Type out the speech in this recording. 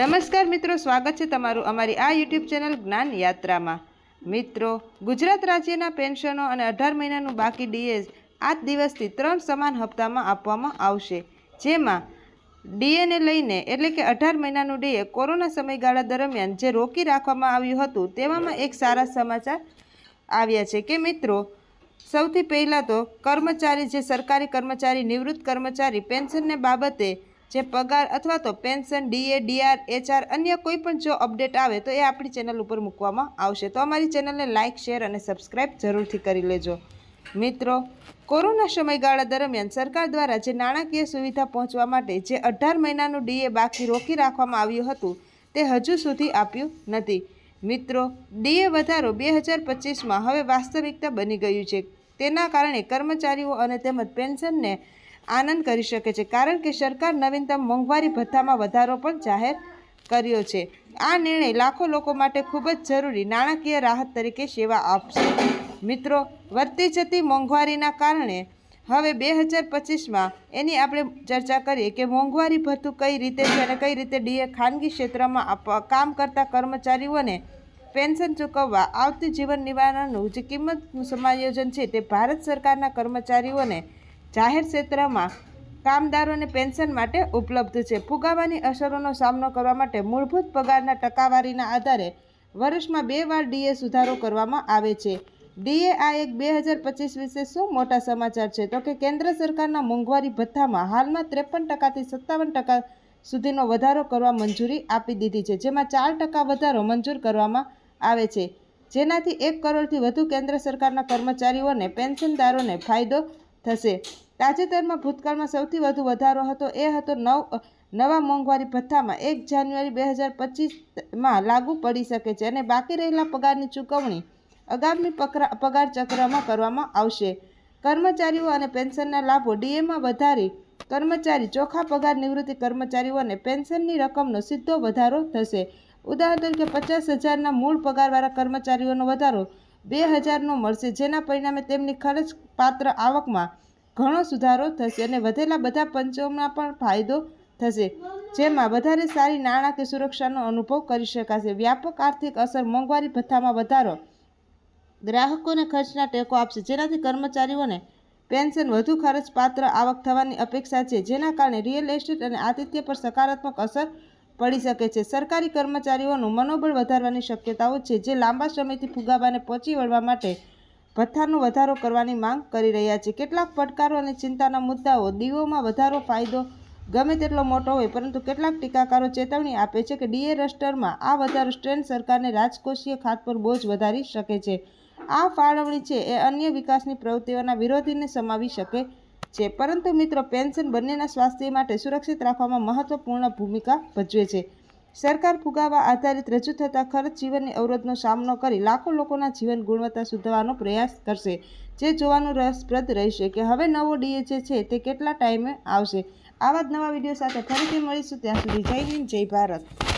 નમસ્કાર મિત્રો, સ્વાગત છે તમારું અમારી આ યુટ્યુબ ચેનલ જ્ઞાન યાત્રામાં. મિત્રો, ગુજરાત રાજ્યના પેન્શનો અને અઢાર મહિનાનું બાકી ડીએસ આજ દિવસથી ત્રણ સમાન હપ્તામાં આપવામાં આવશે. જેમાં ડીએને લઈને એટલે કે અઢાર મહિનાનું ડીએ કોરોના સમયગાળા દરમિયાન જે રોકી રાખવામાં આવ્યું હતું, તેવામાં એક સારા સમાચાર આવ્યા છે કે મિત્રો, સૌથી પહેલાં તો કર્મચારી જે સરકારી કર્મચારી, નિવૃત્ત કર્મચારી, પેન્શનને બાબતે જે પગાર અથવા તો પેન્શન, ડીએ, ડીઆર, એચઆર, અન્ય કોઈ પણ જો અપડેટ આવે તો એ આપણી ચેનલ ઉપર મૂકવામાં આવશે. તો અમારી ચેનલને લાઇક શેર અને સબસ્ક્રાઇબ જરૂરથી કરી લેજો. મિત્રો, કોરોના સમયગાળા દરમિયાન સરકાર દ્વારા જે નાણાકીય સુવિધા પહોંચવા માટે જે અઢાર મહિનાનું ડીએ બાકી રોકી રાખવામાં આવ્યું હતું, તે હજુ સુધી આપ્યું નથી. મિત્રો, ડીએ વધારો બે હજાર પચીસમાં હવે વાસ્તવિકતા બની ગયું છે. તેના કારણે કર્મચારીઓ અને તેમજ પેન્શનને આનંદ કરી શકે છે. કારણ કે સરકાર નવીનતમ મોંઘવારી ભથ્થામાં વધારો પણ જાહેર કર્યો છે. આ નિર્ણય લાખો લોકો માટે ખૂબ જ જરૂરી નાણાકીય રાહત તરીકે સેવા આપશે. મિત્રો, વધતી જતી મોંઘવારીના કારણે હવે બે હજાર પચીસમાં એની આપણે ચર્ચા કરીએ કે મોંઘવારી ભથ્થું કઈ રીતે છે અને કઈ રીતે ડીએ ખાનગી ક્ષેત્રમાં કામ કરતા કર્મચારીઓને પેન્શન ચૂકવવા આવતી જીવન નિવારણનું જે કિંમતનું સમાયોજન છે તે ભારત સરકારના કર્મચારીઓને જાહેર ક્ષેત્રમાં કામદારોને પેન્શન માટે ઉપલબ્ધ છે. ફુગાવાની અસરોનો સામનો કરવા માટે મૂળભૂત પગારના ટકાવારીના આધારે વર્ષમાં બે વાર ડીએ સુધારો કરવામાં આવે છે. ડીએ આ એક બે હજાર પચીસ વિશે શું મોટા સમાચાર છે? તો કે કેન્દ્ર સરકારના મોંઘવારી ભથ્થામાં હાલમાં ત્રેપન ટકાથી સત્તાવન ટકા સુધીનો વધારો કરવા મંજૂરી આપી દીધી છે, જેમાં ચાર ટકા વધારો મંજૂર કરવામાં આવે છે. જેનાથી એક કરોડથી વધુ કેન્દ્ર સરકારના કર્મચારીઓને, પેન્શનદારોને ફાયદો થશે. તાજેતરમાં ભૂતકાળમાં સૌથી વધુ વધારો હતો એ હતો નવ, નવા મોંઘવારી ભથ્થામાં. એક જાન્યુઆરી બે હજાર પચીસમાં લાગુ પડી શકે છે અને બાકી રહેલા પગારની ચૂકવણી આગામી પગાર ચક્રમાં કરવામાં આવશે. કર્મચારીઓ અને પેન્શનના લાભો ડીએમાં વધારી કર્મચારી ચોખ્ખા પગાર નિવૃત્તિ કર્મચારીઓને પેન્શનની રકમનો સીધો વધારો થશે. ઉદાહરણ તરીકે પચાસ હજારના મૂળ પગારવાળા કર્મચારીઓનો વધારો બે હજારનો મળશે, જેના પરિણામે તેમની ખર્ચ પાત્ર આવકમાં ઘણો સુધારો થશે અને વધેલા બધા પંચોમાં પણ ફાયદો થશે, જેમાં વધારે સારી નાણાકીય સુરક્ષાનો અનુભવ કરી શકાશે. વ્યાપક આર્થિક અસર મોંઘવારી ભથ્થામાં વધારો ગ્રાહકોને ખર્ચના ટેકો આપશે, જેનાથી કર્મચારીઓને પેન્શન વધુ ખર્ચ પાત્ર આવક થવાની અપેક્ષા છે, જેના કારણે રિયલ એસ્ટેટ અને આતિથ્ય પર સકારાત્મક અસર પડી શકે છે. સરકારી કર્મચારીઓનું મનોબળ વધારવાની શક્યતાઓ છે, જે લાંબા સમયથી ફુગાવાને પહોંચી વળવા માટે ભથ્થાનો વધારો કરવાની માંગ કરી રહ્યા છે. કેટલાક પડકારો અને ચિંતાના મુદ્દાઓ દીવોમાં વધારો ફાયદો ગમે તેટલો મોટો હોય, પરંતુ કેટલાક ટીકાકારો ચેતવણી આપે છે કે ડીએ રસ્ટરમાં આ વધારો સ્ટ્રેન સરકારને રાજકોષીય ખાત પર બોજ વધારી શકે છે. આ ફાળવણી છે એ અન્ય વિકાસની પ્રવૃત્તિઓના વિરોધીને સમાવી શકે છે. પરંતુ મિત્રો, પેન્શન બંનેના સ્વાસ્થ્ય માટે સુરક્ષિત રાખવામાં મહત્વપૂર્ણ ભૂમિકા ભજવે છે. સરકાર ફુગાવા આધારિત રજૂ થતા ખર્ચ જીવનની અવરોધનો સામનો કરી લાખો લોકોના જીવન ગુણવત્તા સુધારવાનો પ્રયાસ કરશે, જે જોવાનું રસપ્રદ રહેશે કે હવે નવો ડીએ જે છે તે કેટલા ટાઈમે આવશે. આવા જ નવા વીડિયો સાથે ફરીથી મળીશું. ત્યાં સુધી જય હિન્દ, જય ભારત.